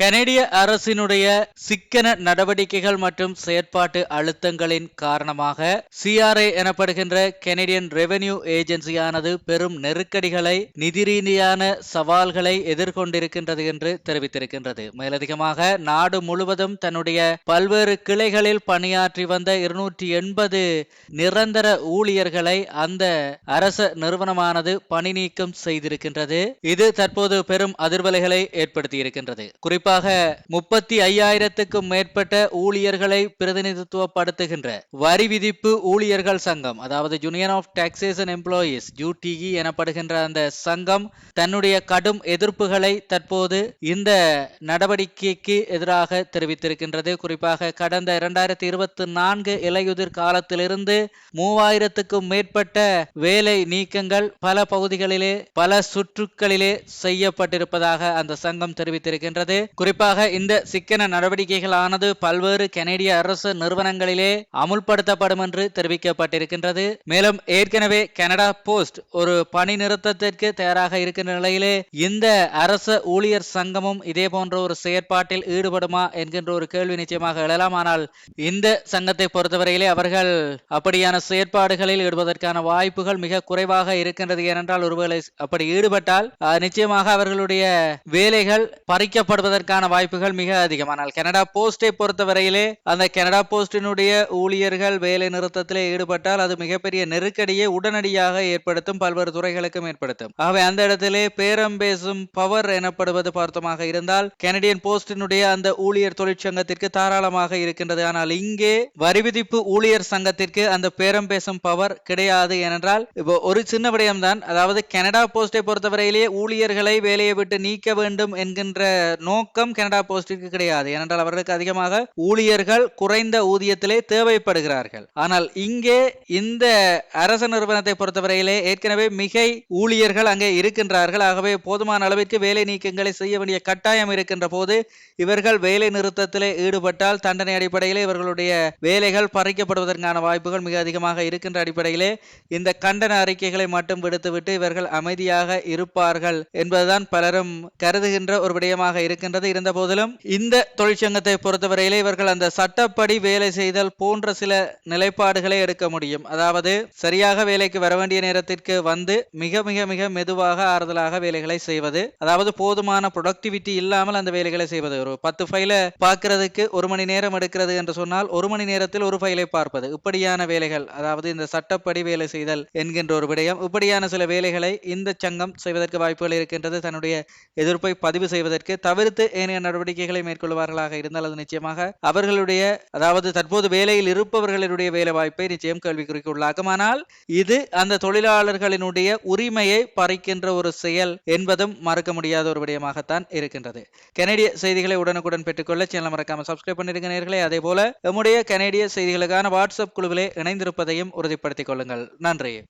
கனேடிய அரசினுடைய சிக்கன நடவடிக்கைகள் மற்றும் செயற்பாட்டு அழுத்தங்களின் காரணமாக சிஆர்ஏ எனப்படுகின்ற கெனடியன் ரெவென்யூ ஏஜென்சியானது பெரும் நெருக்கடிகளை நிதி ரீதியான சவால்களை எதிர்கொண்டிருக்கின்றது என்று தெரிவித்திருக்கின்றது. மேலதிகமாக நாடு முழுவதும் தன்னுடைய பல்வேறு கிளைகளில் பணியாற்றி வந்த இருநூற்றி எண்பது நிரந்தர ஊழியர்களை அந்த அரச நிறுவனமானது பணி நீக்கம் செய்திருக்கின்றது. இது தற்போது பெரும் அதிர்வலைகளை ஏற்படுத்தியிருக்கின்றது. குறிப்பாக குறிப்பாக முப்பத்தி ஐயாயிரத்துக்கும் மேற்பட்ட ஊழியர்களை பிரதிநிதித்துவப்படுத்துகின்ற வரி விதிப்பு ஊழியர்கள் சங்கம் அதாவது union of taxation employees UTE எனப்படுகின்ற அந்த சங்கம் தன்னுடைய கடும் எதிர்ப்புகளை தற்போது இந்த நடவடிக்கைக்கு எதிராக தெரிவித்திருக்கின்றது. குறிப்பாக கடந்த இரண்டாயிரத்தி இருபத்தி நான்கு இலையுதிர் காலத்திலிருந்து மூவாயிரத்துக்கும் மேற்பட்ட வேலை நீக்கங்கள் பல பகுதிகளிலே பல சுற்றுக்களிலே செய்யப்பட்டிருப்பதாக அந்த சங்கம் தெரிவித்திருக்கின்றது. குறிப்பாக இந்த சிக்கன நடவடிக்கைகளானது பல்வேறு கனேடிய அரசு நிறுவனங்களிலே அமுல்படுத்தப்படும் என்று தெரிவிக்கப்பட்டிருக்கின்றது. மேலும் ஏற்கனவே கனடா போஸ்ட் ஒரு பணி நிறுத்தத்திற்கு தயாராக இருக்கின்ற நிலையிலே இந்த அரச ஊழியர் சங்கமும் இதே போன்ற ஒரு செயற்பாட்டில் ஈடுபடுமா என்கின்ற ஒரு கேள்வி நிச்சயமாக எழலாம். ஆனால் இந்த சங்கத்தை பொறுத்தவரையிலே அவர்கள் அப்படியான செயற்பாடுகளில் ஈடுபதற்கான வாய்ப்புகள் மிக குறைவாக இருக்கின்றது. ஏனென்றால் ஒருவேளை அப்படி ஈடுபட்டால் நிச்சயமாக அவர்களுடைய வேலைகள் பறிக்கப்படுவதற்கான வாய்ப்புகள் மிக அதிகம். ஆனால் கனடா போஸ்டை பொறுத்தவரையிலே அந்த கனடா போஸ்டினுடைய ஊழியர்கள் வேலை நிறுத்தத்திலே ஈடுபட்டால் அது மிகப்பெரிய நெருக்கடியை உடனடியாக ஏற்படுத்தும் பல்வேறு துறைகளுக்கும் ஏற்படுத்தும். ஆகவே அந்த இடத்திலே பேரம் பேசும் பவர் எனப்படுவது பார்த்தமாக இருந்தால் கனடியன் போஸ்டினுடைய அந்த ஊழியர் தொழிற்சங்கத்திற்கு தாராளமாக இருக்கின்றது. ஆனால் இங்கே வரி விதிப்பு ஊழியர் சங்கத்திற்கு அந்த பேரம் பேசும் பவர் கிடையாது ஏனென்றால் இப்போ ஒரு சின்ன விடயம்தான். அதாவது கனடா போஸ்டை பொறுத்தவரையிலேயே ஊழியர்களை வேலையை விட்டு நீக்க வேண்டும் என்கின்ற நோக்கம் கனடா போஸ்டிற்கு கிடையாது. ஏனென்றால் அவர்களுக்கு அதிகமாக ஊழியர்கள் குறைந்த ஊதியத்திலே தேவைப்படுகிறார்கள். ஆனால் இங்கே இந்த அரச நிறுவனத்தை பொறுத்தவரையிலே ஏற்கனவே மிகை ஊழியர்கள் அங்கே இருக்கின்றார்கள். ஆகவே போதுமான அளவிற்கு வேலை நீக்கங்களை செய்ய வேண்டிய கட்டாயம் இருக்கின்ற போது இவர்கள் வேலை நிறுத்தத்திலே ஈடுபட்டால் தண்டனை அடிப்படையிலே இவர்களுடைய வேலைகள் பறிக்கப்படுவதற்கான வாய்ப்புகள் மிக அதிகமாக இருக்கின்ற அடிப்படையிலே இந்த கண்டன அறிக்கைகளை மட்டும் விடுத்துவிட்டு இவர்கள் அமைதியாக இருப்பார்கள் என்பதுதான் பலரும் கருதுகின்ற ஒரு விடயமாக இருக்கின்றது. இருந்த போதிலும் இந்த தொழிற்சங்கத்தை பொறுத்தவரையிலே இவர்கள் அந்த சட்டப்படி வேலை செய்தல் போன்ற சில நிலைப்பாடுகளை எடுக்க முடியும். அதாவது சரியாக வேலைக்கு வர வேண்டிய நேரத்திற்கு வந்து மிக மிக மிக மெதுவாக ஆறுதலாக வேலைகளை செய்வது அதாவது போதுமான ப்ரொடக்டிவிட்டி இல்லாமல் அந்த வேலைகளை செய்வது. ஒரு பத்து ஃபைலை பார்க்கிறதுக்கு ஒரு மணி நேரம் எடுக்கிறது என்று சொன்னால் ஒரு மணி நேரத்தில் ஒரு ஃபைலை பார்ப்பது. இப்படியான வேலைகள் அதாவது இந்த சட்டப்படி வேலை செய்தல் என்கின்ற ஒரு விடயம் இப்படியான சில வேலைகளை இந்த சங்கம் செய்வதற்கு வாய்ப்புகள் இருக்கின்றது. தன்னுடைய எதிர்ப்பை பதிவு செய்வதற்கு தவிர்த்து ஏனைய நடவடிக்கைகளை மேற்கொள்வார்களாக இருந்தால் அது நிச்சயமாக அவர்களுடைய அதாவது தற்போது வேலையில் இருப்பவர்களுடைய வேலை வாய்ப்பை நிச்சயம் கேள்விக்குறிக்கு உள்ளாக்கும் ஆனால் இது அந்த தொழிலாளர்களினுடைய உரிமையை பறிக்கின்ற ஒரு செயல் என்பதும் மறக்க முடியாத ஒரு விடயமாகத்தான் இருக்கின்றது. கனடிய செய்திகளை உடனுக்குடன் பெற்றுக்கொள்ள சேனல் மறக்காம சப்ஸ்கிரைப் பண்ணிருக்க நேர்களே. அதே போல நம்முடைய கனடிய செய்திகளுக்கான வாட்ஸ்அப் குழுவிலே இணைந்திருப்பதையும் உறுதிப்படுத்திக் கொள்ளுங்கள். நன்றி.